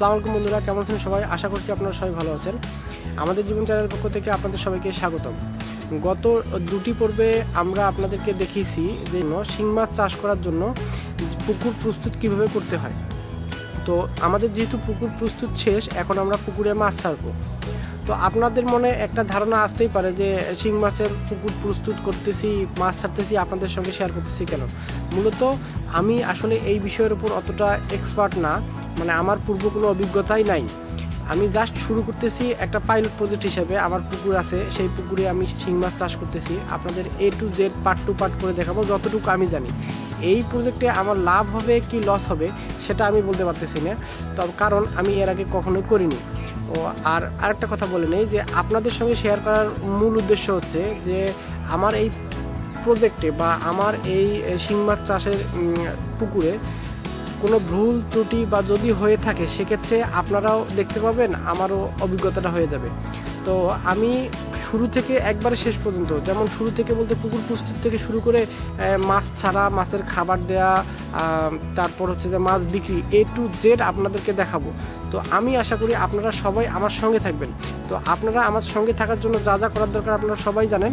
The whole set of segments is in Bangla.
আসসালামু আলাইকুম বন্ধুরা, কেমন আছেন সবাই? আশা করছি আপনারা সবাই ভালো আছেন। আমাদের জীবন চ্যানেলের পক্ষ থেকে আপনাদের সবাইকে স্বাগতম। গত দুটি পর্বে আমরা আপনাদেরকে দেখিয়েছি যে শিং মাছ চাষ করার জন্য পুকুর প্রস্তুত কীভাবে করতে হয়। তো আমাদের যেহেতু পুকুর প্রস্তুত শেষ, এখন আমরা পুকুরে মাছ ছাড়বো। তো আপনাদের মনে একটা ধারণা আসতেই পারে যে শিং মাছের পুকুর প্রস্তুত করতেছি, মাছ ছাড়তেছি, আপনাদের সঙ্গে শেয়ার করতেছি কেন? মূলত আমি আসলে এই বিষয়ের উপর অতটা এক্সপার্ট না। মানে আমার পূর্ব কোনো অভিজ্ঞতাই নাই। আমি জাস্ট শুরু করতেছি একটা পাইলট প্রজেক্ট হিসেবে। আমার পুকুর আছে, সেই পুকুরে আমি শিং মাছ চাষ করতেছি। আপনাদের A to Z part to part করে দেখাবো, যতটুকু আমি জানি। এই প্রজেক্টে আমার লাভ হবে কি লস হবে, সেটা আমি বলতে পারতেছি না। তবে কারণ আমি এর আগে কখনোই করিনি। ও, আর আরেকটা কথা বলে নেই যে, আপনাদের সঙ্গে শেয়ার করার মূল উদ্দেশ্য হচ্ছে যে, আমার এই প্রজেক্টে বা আমার এই শিং মাছ চাষের পুকুরে কোনো ভুল, ত্রুটি বা যদি হয়ে থাকে, সেক্ষেত্রে আপনারাও দেখতে পাবেন আমারও অভিজ্ঞতাটা হয়ে যাবে। তো আমি শুরু থেকে একবারে শেষ পর্যন্ত, যেমন শুরু থেকে বলতে পুকুর প্রস্তুত থেকে শুরু করে মাছ ছাড়া, মাছের খাবার দেয়া তারপর হচ্ছে যে মাছ বিক্রি এ টু জেড আপনাদেরকে দেখাবো। তো আমি আশা করি আপনারা সবাই আমার সঙ্গে থাকবেন। তো আপনারা আমার সঙ্গে থাকার জন্য যা যা করার দরকার আপনারা সবাই জানেন।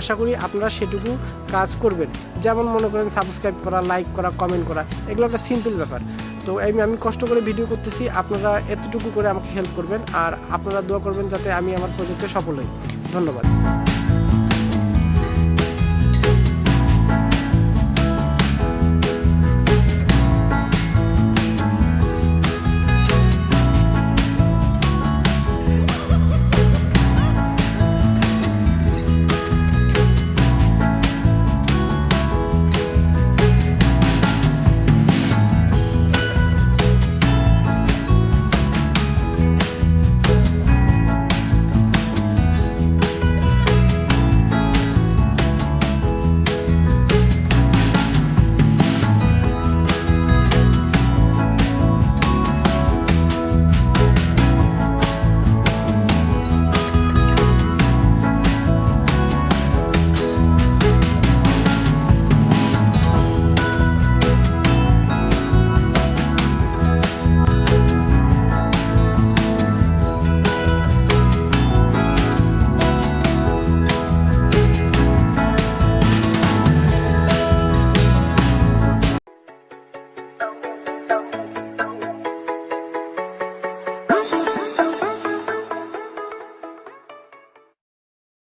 আশা করি আপনারা সেটুকু কাজ করবেন। যেমন মনে করেন সাবস্ক্রাইব করা লাইক করা কমেন্ট করা, এগুলো একটা সিম্পল ব্যাপার। তো আমি আমি কষ্ট করে ভিডিও করতেছি, আপনারা এতটুকু করে আমাকে হেল্প করবেন, আর আপনারা দোয়া করবেন যাতে আমি আমার প্রজেক্টে সফল হই। ধন্যবাদ।